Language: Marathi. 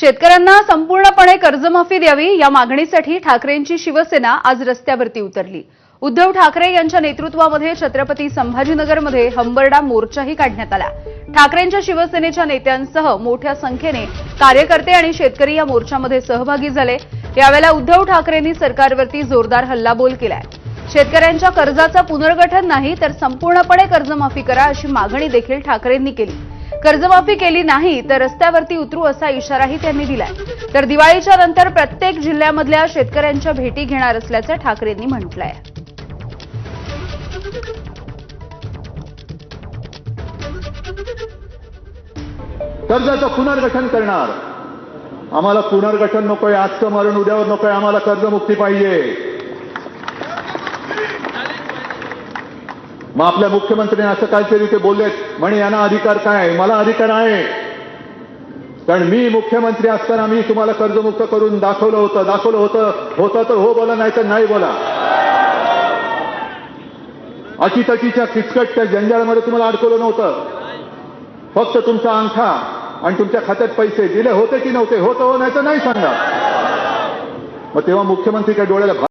शेतकऱ्यांना संपूर्णपणे कर्जमाफी द्यावी या मागणीसाठी ठाकरेंची शिवसेना आज रस्त्यावरती उतरली. उद्धव ठाकरे यांच्या नेतृत्वामध्ये छत्रपती संभाजीनगरमध्ये हंबरडा मोर्चाही काढण्यात आला. ठाकरेंच्या शिवसेनेच्या नेत्यांसह मोठ्या संख्येने कार्यकर्ते आणि शेतकरी या मोर्चामध्ये सहभागी झाले. यावेळेला उद्धव ठाकरेंनी सरकारवरती जोरदार हल्लाबोल केलाय. शेतकऱ्यांच्या कर्जाचं पुनर्गठन नाही तर संपूर्णपणे कर्जमाफी करा अशी मागणी देखील ठाकरेंनी केली. कर्जमाफी केली नाही तर रस्त्यावरती उतरू असा इशाराही त्यांनी दिलाय. तर दिवाळीच्या नंतर प्रत्येक जिल्ह्यामधल्या शेतकऱ्यांच्या भेटी घेणार असल्याचं ठाकरेंनी म्हटलंय. कर्जाचं पुनर्गठन करणार. आम्हाला पुनर्गठन नकोय आजचं मरण उद्यावर नकोय आम्हाला कर्जमुक्ती पाहिजे. मग आपल्या मुख्यमंत्र्यांनी असं काहीतरी ते बोललेत म्हणे यांना अधिकार काय मला अधिकार आहे. कारण मी मुख्यमंत्री असताना मी तुम्हाला कर्जमुक्त करून दाखवलं होतं दाखवलं होतं. होतं तर हो बोला नाही तर नाही बोला. अटीतटीच्या किचकट त्या जंजाळामध्ये तुम्हाला अडकवलं नव्हतं. फक्त तुमचा अंगठा आणि तुमच्या खात्यात पैसे. दिले होते की नव्हते? होतं हो नाही तर नाही सांगा मग तेव्हा मुख्यमंत्री काय डोळ्याला